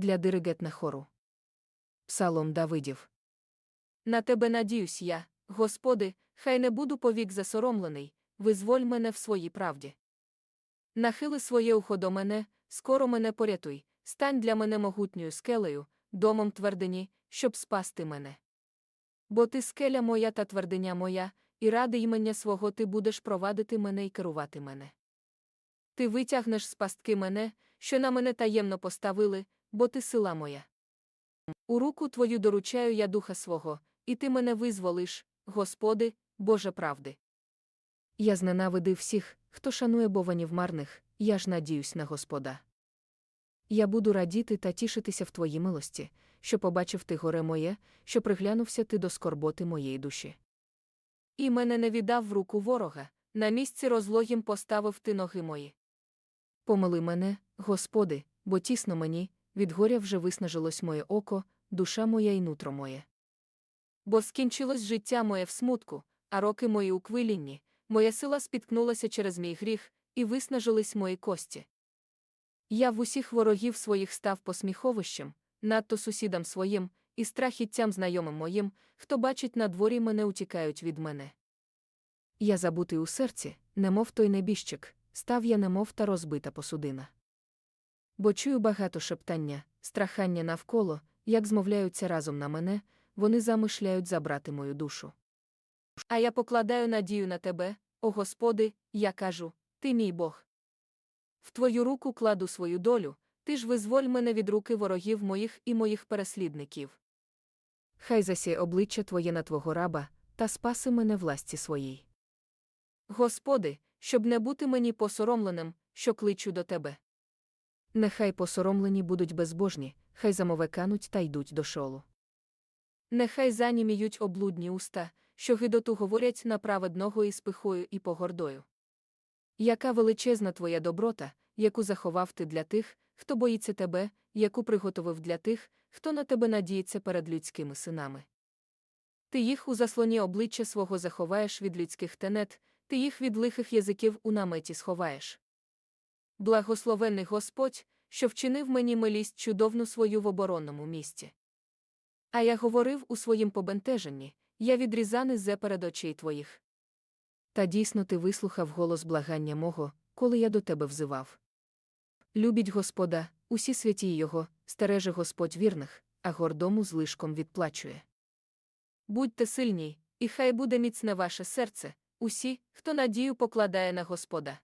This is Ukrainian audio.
для диригетна хору. Псалом Давидів. На тебе надіюсь я, Господи, хай не буду повік засоромлений, визволь мене в своїй правді. Нахили своє ухо до мене, скоро мене порятуй, стань для мене могутньою скелею, домом твердині, щоб спасти мене. Бо ти скеля моя та твердиня моя, і ради імення свого ти будеш провадити мене і керувати мене. Ти витягнеш з пастки мене, що на мене таємно поставили, бо ти сила моя. У руку твою доручаю я духа свого, і ти мене визволиш, Господи, Боже правди. Я зненавидив всіх, хто шанує бованів марних, я ж надіюсь на Господа. Я буду радіти та тішитися в твоїй милості, що побачив ти горе моє, що приглянувся ти до скорботи моєї душі. І мене не віддав в руку ворога, на місці розлогім поставив ти ноги мої. Помили мене, Господи, бо тісно мені, від горя вже виснажилось моє око, душа моя і нутро моє. Бо скінчилось життя моє в смутку, а роки мої у квилінні, моя сила спіткнулася через мій гріх, і виснажились мої кості. Я в усіх ворогів своїх став посміховищем, надто сусідам своїм, і страхіттям знайомим моїм, хто бачить на дворі мене утікають від мене. Я забутий у серці, немов той небіжчик, став я немов та розбита посудина. Бо чую багато шептання, страхання навколо, як змовляються разом на мене, вони замишляють забрати мою душу. А я покладаю надію на тебе, о Господи, я кажу, ти мій Бог. В твою руку кладу свою долю, ти ж визволь мене від руки ворогів моїх і моїх переслідників. Хай засяє обличчя Твоє на Твого раба, та спаси мене власті своїй. Господи, щоб не бути мені посоромленим, що кличу до тебе. Нехай посоромлені будуть безбожні, хай замовекануть та йдуть до шолу. Нехай заніміють облудні уста, що гидоту говорять на праведного із пихою і погордою. Яка величезна твоя доброта, яку заховав ти для тих, хто боїться тебе, яку приготовив для тих, хто на тебе надіється перед людськими синами. Ти їх у заслоні обличчя свого заховаєш від людських тенет, ти їх від лихих язиків у наметі сховаєш. Благословений Господь, що вчинив мені милість чудовну свою в оборонному місті. А я говорив у своїм побентеженні я відрізаний зе перед очей твоїх. Та дійсно ти вислухав голос благання мого, коли я до тебе взивав. Любіть Господа, усі святі Його, стереже Господь вірних, а гордому злишком відплачує. Будьте сильні, і хай буде міцне ваше серце, усі, хто надію покладає на Господа.